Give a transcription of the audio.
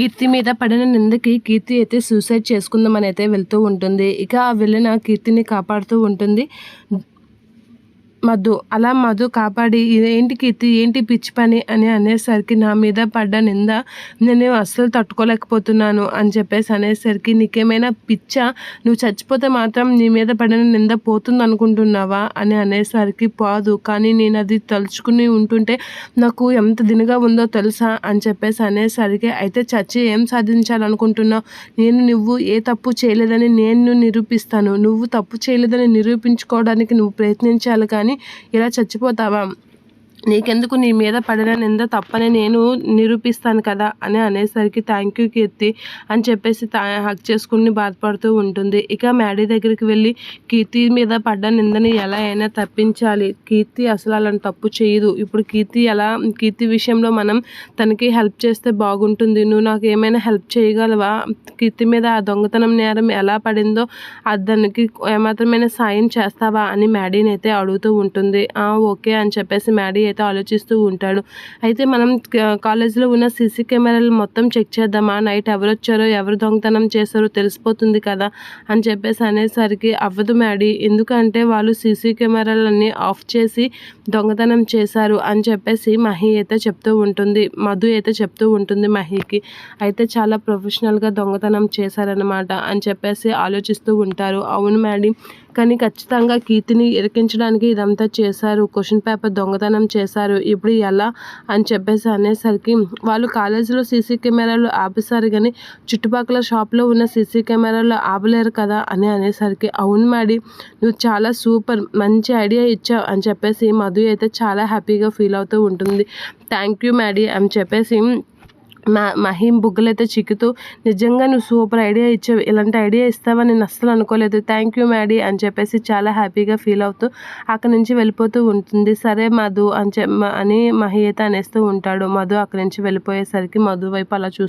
కీర్తి మీద పడిన నిందకి కీర్తి అయితే సూసైడ్ చేసుకుందామని అయితే వెళ్తూ ఉంటుంది. ఇక ఆ వెళ్ళిన కీర్తిని కాపాడుతూ ఉంటుంది. మధు అలా మధు కాపాడి ఏంటి కీర్తి? ఏంటి పిచ్చి పని? అని అనేసరికి నా మీద పడ్డ నింద నేను అస్సలు తట్టుకోలేకపోతున్నాను అని చెప్పేసి అనేసరికి నీకేమైనా పిచ్చ? నువ్వు చచ్చిపోతే మాత్రం నీ మీద పడిన నింద పోతుంది అనుకుంటున్నావా అని అనేసరికి పోదు కానీ నేను అది తలుచుకుని ఉంటుంటే నాకు ఎంత దినగా ఉందో తెలుసా? అని చెప్పేసి అనేసరికి అయితే చచ్చి ఏం సాధించాలనుకుంటున్నావు? నేను నువ్వు ఏ తప్పు చేయలేదని నేను నిరూపిస్తాను. నువ్వు తప్పు చేయలేదని నిరూపించుకోవడానికి నువ్వు ప్రయత్నించాలి కానీ ఇలా చచ్చిపోతావా? నీకెందుకు నీ మీద పడిన నింద తప్పని నేను నిరూపిస్తాను కదా అని అనేసరికి థ్యాంక్ యూ కీర్తి అని చెప్పేసి హక్ చేసుకుని బాధపడుతూ ఉంటుంది. ఇక మ్యాడీ దగ్గరికి వెళ్ళి కీర్తి మీద పడ్డ నిందని ఎలా అయినా తప్పించాలి. కీర్తి అసలు అలాంటి తప్పు చేయదు. ఇప్పుడు కీర్తి ఎలా కీర్తి విషయంలో మనం తనకి హెల్ప్ చేస్తే బాగుంటుంది. నువ్వు నాకు ఏమైనా హెల్ప్ చేయగలవా? కీర్తి మీద ఆ దొంగతనం నేరం ఎలా పడిందో దానికి ఏమాత్రమైనా సాయం చేస్తావా అని మ్యాడీని అయితే అడుగుతూ ఉంటుంది. ఓకే అని చెప్పేసి మ్యాడీ అయితే ఆలోచిస్తూ ఉంటాడు. అయితే మనం కాలేజీలో ఉన్న సీసీ కెమెరాలు మొత్తం చెక్ చేద్దామా? నైట్ ఎవరు వచ్చారో ఎవరు దొంగతనం చేశారో తెలిసిపోతుంది కదా? అని చెప్పేసి అనేసరికి అవ్వదు మ్యాడీ ఎందుకంటే వాళ్ళు సీసీ కెమెరాలన్నీ ఆఫ్ చేసి దొంగతనం చేశారు అని చెప్పేసి మహి అయితే చెప్తూ ఉంటుంది. మధు అయితే చెప్తూ ఉంటుంది మహికి అయితే చాలా ప్రొఫెషనల్గా దొంగతనం చేశారనమాట అని చెప్పేసి ఆలోచిస్తూ ఉంటారు. అవును మేడం కానీ ఖచ్చితంగా కీర్తిని ఇరికించడానికి ఇదంతా చేశారు. క్వశ్చన్ పేపర్ దొంగతనం చేశారు. ఇప్పుడు ఎలా అని చెప్పేసి అనేసరికి వాళ్ళు కాలేజీలో సీసీ కెమెరాలు ఆపేశారు కానీ చుట్టుపక్కల షాప్లో ఉన్న సీసీ కెమెరాలు ఆపలేరు కదా అని అనేసరికి అవును మేడి నువ్వు చాలా సూపర్ మంచి ఐడియా ఇచ్చావు అని చెప్పేసి మధు అయితే చాలా హ్యాపీగా ఫీల్ అవుతూ ఉంటుంది. థ్యాంక్ యూ మ్యాడీ అని చెప్పేసి మా మహీం బుగ్గలైతే చిక్కుతూ నిజంగా నువ్వు సూపర్ ఐడియా ఇచ్చావు. ఇలాంటి ఐడియా ఇస్తావని నేను అస్సలు అనుకోలేదు. థ్యాంక్ యూ మ్యాడీ అని చెప్పేసి చాలా హ్యాపీగా ఫీల్ అవుతూ అక్కడి నుంచి వెళ్ళిపోతూ ఉంటుంది. సరే మధు అని చె అని మహి అయితే అనేస్తూ ఉంటాడు. మధు అక్కడి నుంచి వెళ్ళిపోయేసరికి మధు వైపు అలా చూస్తూ